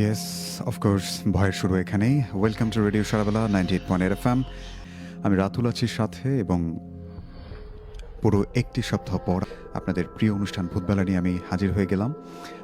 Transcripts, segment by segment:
Yes of course ভয়ের শুরু এখানেই। Welcome to radio Sarabela ninety eight point F M আমি রাতুল আছির সাথে এবং পুরো একটি সপ্তাহ পর আপনাদের প্রিয় অনুষ্ঠান ভূতবেলা নিয়ে আমি হাজির হয়ে গেলাম।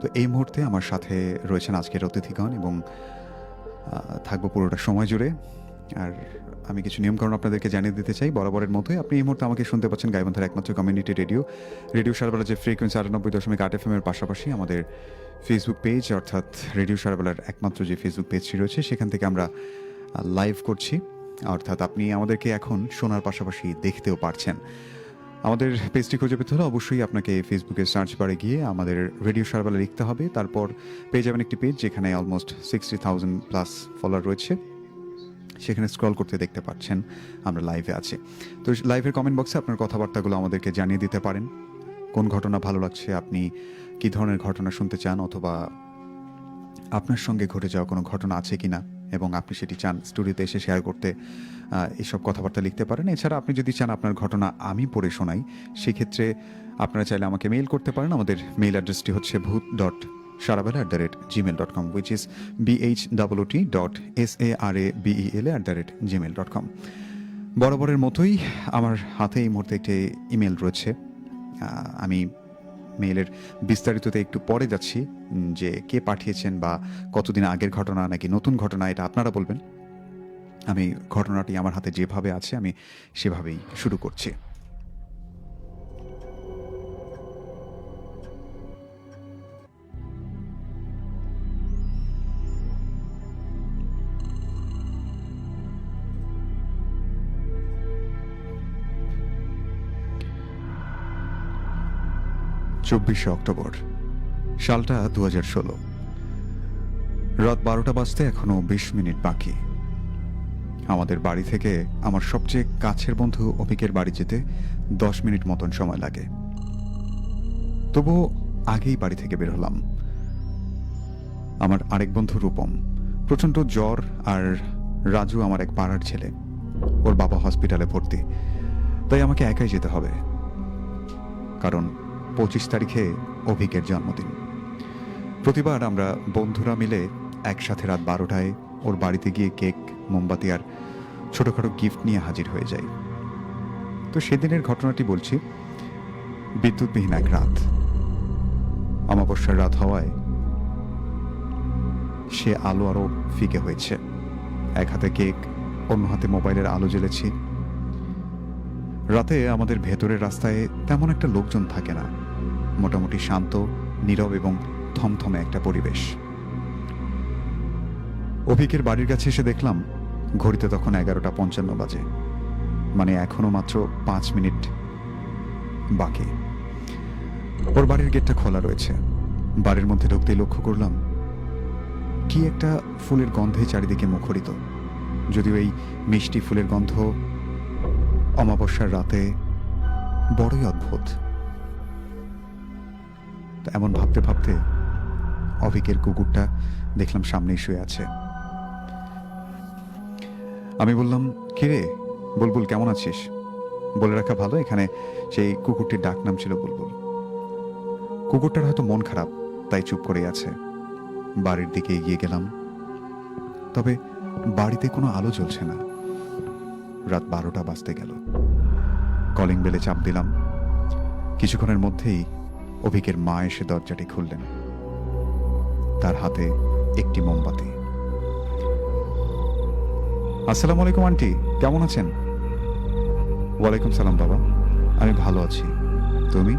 তো এই মুহূর্তে আমার সাথে রয়েছেন আজকের অতিথিগণ এবং থাকব পুরোটা সময় জুড়ে। আর আমি কিছু নিয়মকানুন আপনাদেরকে জানিয়ে দিতে চাই, বরাবরের মতোই। আপনি এই মুহূর্তে আমাকে শুনতে পাচ্ছেন গাইবান্ধার একমাত্র কমিউনিটি রেডিও রেডিও সারাবেলা যে ফ্রিকোয়েন্সি আটানব্বই দশমিক আট এফ এর পাশাপাশি আমাদের ফেসবুক পেজ অর্থাৎ রেডিও সারবেলার একমাত্র যে ফেসবুক পেজটি রয়েছে, সেখান থেকে আমরা লাইভ করছি। অর্থাৎ আপনি আমাদেরকে এখন শোনার পাশাপাশি দেখতেও পারছেন। আমাদের পেজটি খুঁজে পেতে হলে অবশ্যই আপনাকে ফেসবুকে সার্চ বারে গিয়ে আমাদের রেডিও সারবেলা লিখতে হবে। তারপর পেয়ে যাবেন একটি পেজ যেখানে almost sixty thousand plus follower রয়েছে। সেখানে স্ক্রল করতে দেখতে পাচ্ছেন আমরা লাইভে আছি। তো লাইভের কমেন্ট বক্সে আপনার কথাবার্তাগুলো আমাদেরকে জানিয়ে দিতে পারেন। কোন ঘটনা ভালো লাগছে আপনি কি ধরনের ঘটনা শুনতে চান অথবা আপনার সঙ্গে ঘটে যাওয়া কোনো ঘটনা আছে কি না এবং আপনি সেটি চান স্টুডিওতে এসে শেয়ার করতে আহ, এইসব কথাবার্তা লিখতে পারেন। এছাড়া আপনি যদি চান আপনার ঘটনা আমি পড়ে শোনাই সেক্ষেত্রে আপনারা চাইলে আমাকে মেইল করতে পারেন। আমাদের মেইল অ্যাড্রেসটি হচ্ছে bhoot dot Sarabela at the rate Gmail dot com which is B H W T dot S A R A B E L at the rate Gmail dot com বরাবরের মতোই আমার হাতে এই মুহূর্তে একটি ইমেল রয়েছে। আমি মেইলের বিস্তারিততে একটু পরে যাচ্ছি যে কে পাঠিয়েছেন বা কতদিন আগের ঘটনা নাকি নতুন ঘটনা, এটা আপনারা বলবেন। আমি ঘটনাটি আমার হাতে যেভাবে আছে, আমি সেভাবেই শুরু করছি। চব্বিশে অক্টোবর, সালটা দু হাজার ষোলো। রাত বারোটা বাজতে এখনও বিশ মিনিট বাকি। আমাদের বাড়ি থেকে আমার সবচেয়ে কাছের বন্ধু অভিকের বাড়ি যেতে দশ মিনিট মতন সময় লাগে। তবুও আগেই বাড়ি থেকে বের হলাম। আমার আরেক বন্ধু রূপম, প্রচণ্ড জ্বর আর রাজু আমার এক পাড়ার ছেলে। ওর বাবা হসপিটালে ভর্তি, তাই আমাকে একাই যেতে হবে। কারণ পঁচিশ তারিখে অভিকের জন্মদিন। প্রতিবার আমরা বন্ধুরা মিলে একসাথে রাত বারোটায় ওর বাড়িতে গিয়ে কেক, মোমবাতি আর ছোটোখাটো গিফট নিয়ে হাজির হয়ে যাই। তো সেদিনের ঘটনাটি বলছি, বিদ্যুৎবিহীন এক রাত। অমাবস্যার রাত হওয়ায় সে আলো আরও ফিকে হয়েছে। এক হাতে কেক, অন্য হাতে মোবাইলের আলো জ্বেলেছি। রাতে আমাদের ভেতরের রাস্তায় তেমন একটা লোকজন থাকে না। মোটামুটি শান্ত, নীরব এবং থমথমে একটা পরিবেশ। অভিকের বাড়ির কাছে এসে দেখলাম, ঘড়িতে তখন এগারোটা পঞ্চান্ন বাজে। মানে এখনও মাত্র পাঁচ মিনিট বাকি। ওর বাড়ির গেটটা খোলা রয়েছে। বাড়ির মধ্যে ঢুকতেই লক্ষ্য করলাম, কি একটা ফুলের গন্ধে চারিদিকে মুখরিত। যদিও এই মিষ্টি ফুলের গন্ধ অমাবস্যার রাতে বড়ই অদ্ভুত। তো এমন ভাবতে ভাবতে অভিকের কুকুরটা দেখলাম সামনেই শুয়ে আছে। আমি বললাম কিরে বুলবুল, কেমন আছিস? বলে রাখা ভালো, এখানে সেই কুকুরটির ডাক নাম ছিল বুলবুল। কুকুরটার হয়তো মন খারাপ, তাই চুপ করে আছে। বাড়ির দিকে এগিয়ে গেলাম। তবে বাড়িতে কোনো আলো জ্বলছে না। রাত বারোটা বাজতে গেল। কলিং বেলে চাপ দিলাম। কিছুক্ষণের মধ্যেই অভিকের মা এসে দরজাটি খুললেন। তার হাতে একটি মোমবাতি। আসসালামু আলাইকুম, আন্টি। কেমন আছেন? ওয়ালাইকুম সালাম, বাবা। আমি ভালো আছি। তুমি?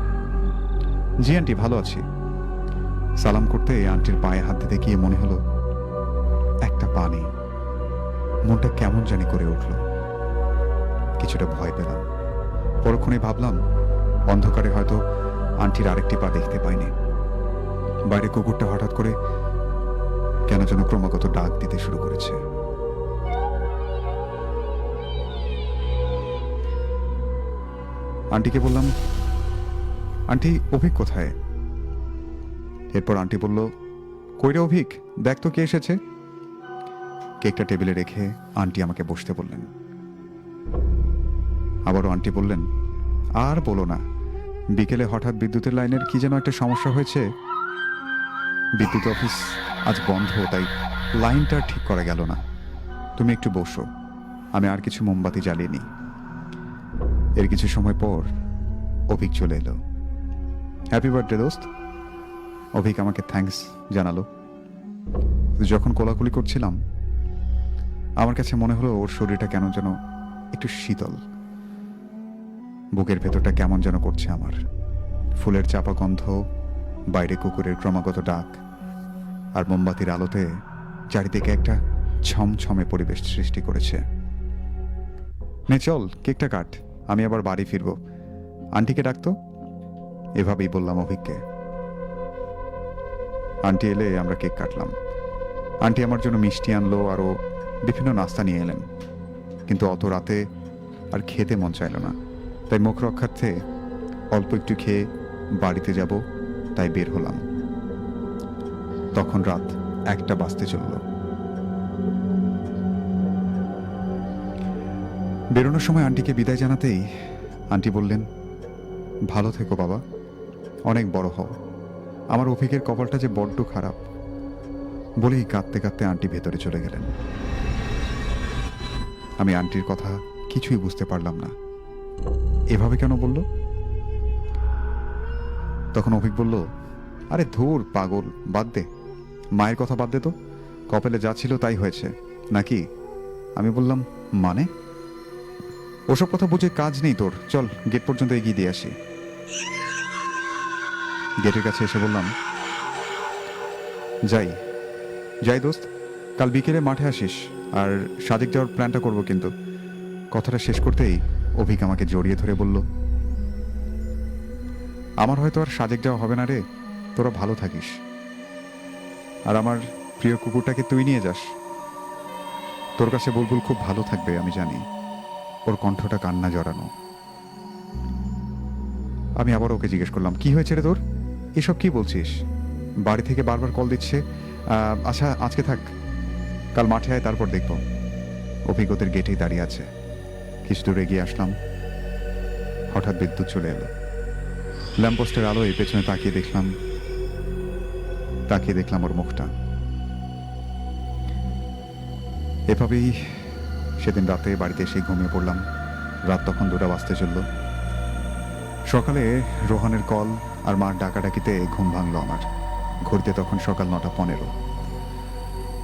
জি, আন্টি, ভালো আছি। সালাম করতে আন্টির পায়ে হাত দিতে গিয়ে মনে হলো, একটা পানি মনটা কেমন জানি করে উঠল। কিছুটা ভয় পেলাম। পরক্ষণে ভাবলাম, অন্ধকারে হয়তো আন্টির আরেকটি পা দেখতে পাইনি। বাইরে কুকুরটা হঠাৎ করে কেন যেন ক্রমাগত ডাক দিতে শুরু করেছে। আন্টিকে বললাম, আন্টি, অভিক কোথায়? এরপর আন্টি বলল, কইরে অভিক, দেখ তো কে এসেছে। কেকটা টেবিলে রেখে আন্টি আমাকে বসতে বললেন। আবারও আন্টি বললেন, আর বলো না বিকেলে হঠাৎ বিদ্যুতের লাইনের কি যেন একটা সমস্যা হয়েছে? বিদ্যুৎ অফিস আজ বন্ধ, তাই লাইনটা ঠিক করা গেল না। তুমি একটু বসো, আমি আর কিছু মোমবাতি জ্বালিয়ে নিই। এর কিছু সময় পর অভিক চলে এলো। হ্যাপি বার্থডে দোস্ত। অভিক আমাকে থ্যাঙ্কস জানালো। যখন কোলাকুলি করছিলাম, আমার কাছে মনে হলো ওর শরীরটা কেন যেন একটু শীতল। বুকের ভেতরটা কেমন যেন করছে আমার। ফুলের চাপা গন্ধ, বাইরে কুকুরের ক্রমাগত ডাক, আর মোমবাতির আলোতে চারিদিকে একটা ছমছমে পরিবেশ সৃষ্টি করেছে। নে চল, কেকটা কাট, আমি আবার বাড়ি ফিরবো। আন্টিকে ডাকতো এভাবেই বললাম অভিককে। আন্টি এলে আমরা কেক কাটলাম। আন্টি আমার জন্য মিষ্টি আনলো, আরও বিভিন্ন নাস্তা নিয়ে এলেন। কিন্তু অত রাতে আর খেতে মন চাইল না। তাই মুখ রক্ষার্থে অল্প একটু খেয়ে বাড়িতে যাব, তাই বের হলাম। তখন রাত একটা বাজতে চলল। বেরোনোর সময় আন্টিকে বিদায় জানাতেই আন্টি বললেন, ভালো থেকো বাবা, অনেক বড় হও। আমার অভিকের কপালটা যে বড্ড খারাপ। বলেই কাঁদতে কাঁদতে আন্টি ভেতরে চলে গেলেন। আমি আন্টির কথা কিছুই বুঝতে পারলাম না। এভাবে কেন বলল? তখন অভিক বলল, আরে ধুর, পাগল, বাদ দে। মায়ের কথা বাদ দে তো। কপালে যা ছিল তাই হয়েছে। নাকি? আমি বললাম মানে? ওসব কথা বুঝে কাজ নেই তোর। চল, গেট পর্যন্ত এগিয়ে দিয়ে আসি। গেটের কাছে এসে বললাম, যাই যাই দোস্ত, কাল বিকেলে মাঠে আসিস। আর সাদিক যাওয়ার প্ল্যানটা করব কিন্তু। কথাটা শেষ করতেই অভিক আমাকে জড়িয়ে ধরে বলল, আমার হয়তো আর সাজেক যাওয়া হবে না রে, তোরা ভালো থাকিস। আর আমার প্রিয় কুকুরটাকে তুই নিয়ে যাস। তোর কাছে বুলবুল খুব ভালো থাকবে, আমি জানি। ওর কণ্ঠটা কান্না জড়ানো। আমি আবার ওকে জিজ্ঞেস করলাম, কি হয়েছে রে তোর? এসব কি বলছিস? বাড়ি থেকে বারবার কল দিচ্ছে। আচ্ছা আজকে থাক। কাল মাঠে আয়, তারপর দেখব। অভিজ্ঞতার গেটেই দাঁড়িয়ে আছে। কিছু দূর এগিয়ে আসলাম। হঠাৎ বিদ্যুৎ চলে এলো। ল্যাম্পোস্টের আলোয় পেছনে তাকিয়ে দেখলাম তাকিয়ে দেখলাম ওর মুখটা। এভাবেই সেদিন রাতে বাড়িতে এসে ঘুমিয়ে পড়লাম। রাত তখন দুটা বাজতে চলল। সকালে রোহানের কল আর মার ডাকাডাকিতে ঘুম ভাঙলো আমার। ঘুরতে তখন সকাল নটা পনেরো।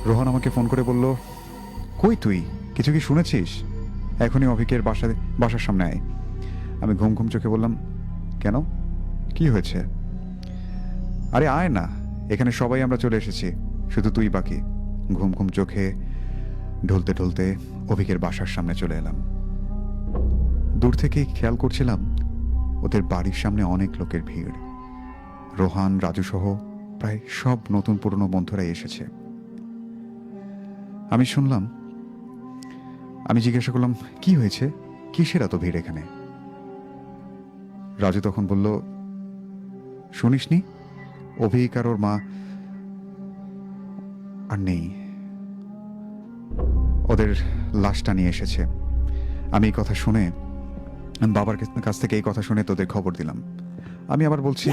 রোহান আমাকে ফোন করে বলল, কই তুই? কিছু কি শুনেছিস? এখনই অভিকের বাসা বাসার সামনে আয়। আমি ঘুম ঘুম চোখে বললাম, কেন? কি হয়েছে? আরে আয় না, এখানে সবাই আমরা চলে এসেছি, শুধু তুই বাকি। ঘুম ঘুম চোখে ঢলতে ঢলতে অভিকের বাসার সামনে চলে এলাম। দূর থেকেই খেয়াল করছিলাম, ওদের বাড়ির সামনে অনেক লোকের ভিড়। রোহান, রাজু সহ প্রায় সব নতুন পুরনো বন্ধুরাই এসেছে। আমি শুনলাম আমি জিজ্ঞাসা করলাম, কি হয়েছে? কিসের এত ভিড় এখানে? রাজু তখন বলল, শুনিসনি? অভিক আর ওর মা আর নেই। ওদের লাশটা নিয়ে এসেছে। আমি এই কথা শুনে, বাবার কাছ- কাছ থেকে এই কথা শুনে তোদের খবর দিলাম। আমি আবার বলছি,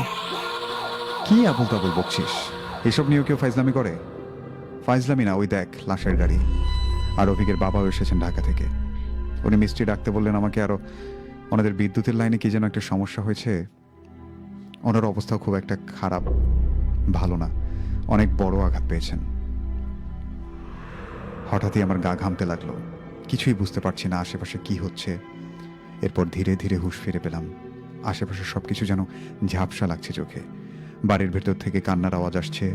কি আবুল তাবুল বকছিস? এসব নিয়েও কেউ ফাইজলামি করে? ফাইজলামি না, ওই দেখ, লাশের গাড়ি। আর অভিকের বাবাও এসেছেন ঢাকা থেকে। উনি মিস্ত্রি ডাকতে বললেন আমাকে, আরও ওনাদের বিদ্যুতের লাইনে কি যেন একটা সমস্যা হয়েছে? ওনার অবস্থাও খুব একটা খারাপ, ভালো না। অনেক বড় আঘাত পেয়েছেন। হঠাৎই আমার গা ঘামতে লাগল। কিছুই বুঝতে পারছি না আশেপাশে কি হচ্ছে। এরপর ধীরে ধীরে হুঁশ ফিরে পেলাম। আশেপাশে সবকিছু যেন ঝাপসা লাগছে চোখে। বাড়ির ভেতর থেকে কান্নার আওয়াজ আসছে।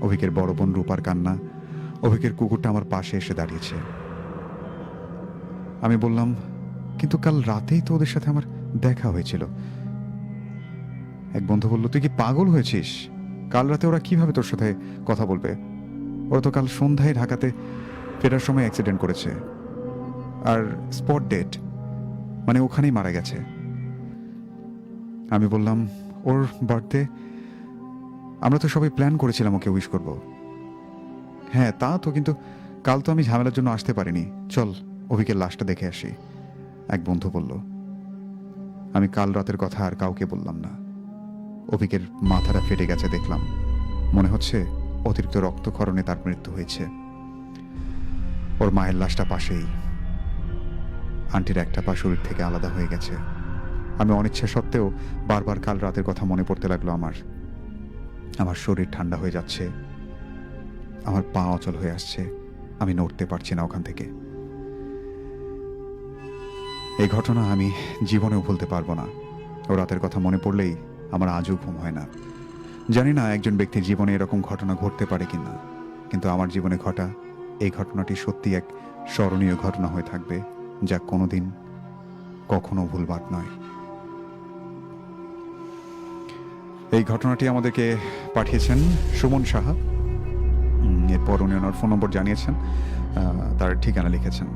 অভিকের বড় বোন রূপার কান্না। অভিকের কুকুরটা আমার পাশে এসে দাঁড়িয়েছে। আমি বললাম, কিন্তু কাল রাতেই তো ওদের সাথে আমার দেখা হয়েছিল। এক বন্ধু বলল, তুই কি পাগল হয়েছিস? কাল রাতে ওরা কীভাবে তোর সাথে কথা বলবে? ওরা তো কাল সন্ধ্যায় ঢাকাতে ফেরার সময় অ্যাক্সিডেন্ট করেছে। আর স্পট ডেট মানে ওখানেই মারা গেছে। আমি বললাম, ওর বার্থডে আমরা তো সবাই প্ল্যান করেছিলাম ওকে উইশ করব। হ্যাঁ তা তো, কিন্তু কাল তো আমি ঝামেলার জন্য আসতে পারিনি। চল, অভিকের লাশটা দেখে আসি। এক বন্ধু বলল, আমি কাল রাতের কথা আর কাউকে বললাম না। অভিকের মাথাটা ফেটে গেছে, দেখলাম। মনে হচ্ছে অতিরিক্ত রক্তক্ষরণে তার মৃত্যু হয়েছে। ওর মায়ের লাশটা পাশেই। আন্টির একটা পা শরীর থেকে আলাদা হয়ে গেছে। আমি অনিচ্ছা সত্ত্বেও বারবার কাল রাতের কথা মনে পড়তে লাগল আমার। আমার শরীর ঠান্ডা হয়ে যাচ্ছে। আমার পা অচল হয়ে আসছে। আমি নড়তে পারছি না ওখান থেকে। এই ঘটনা আমি জীবনেও ভুলতে পারব না। ও রাতের কথা মনে পড়লেই আমার আজও ঘুম হয় না। জানি না একজন ব্যক্তির জীবনে এরকম ঘটনা ঘটতে পারে কিনা, কিন্তু আমার জীবনে ঘটা এই ঘটনাটি সত্যি এক স্মরণীয় ঘটনা হয়ে থাকবে, যা কোনোদিন কখনো ভুলবার নয়। এই ঘটনাটি আমাদেরকে পাঠিয়েছেন সুমন সাহা। এরপর উনি ওনার ফোন নম্বর জানিয়েছেন তার ঠিকানা লিখেছেন।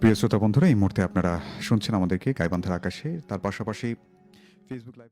প্রিয় শ্রোতা বন্ধুরা, এই মুহূর্তে আপনারা শুনছেন আমাদেরকে গাইবান্ধার আকাশে, তার পাশাপাশি ফেসবুক লাইভ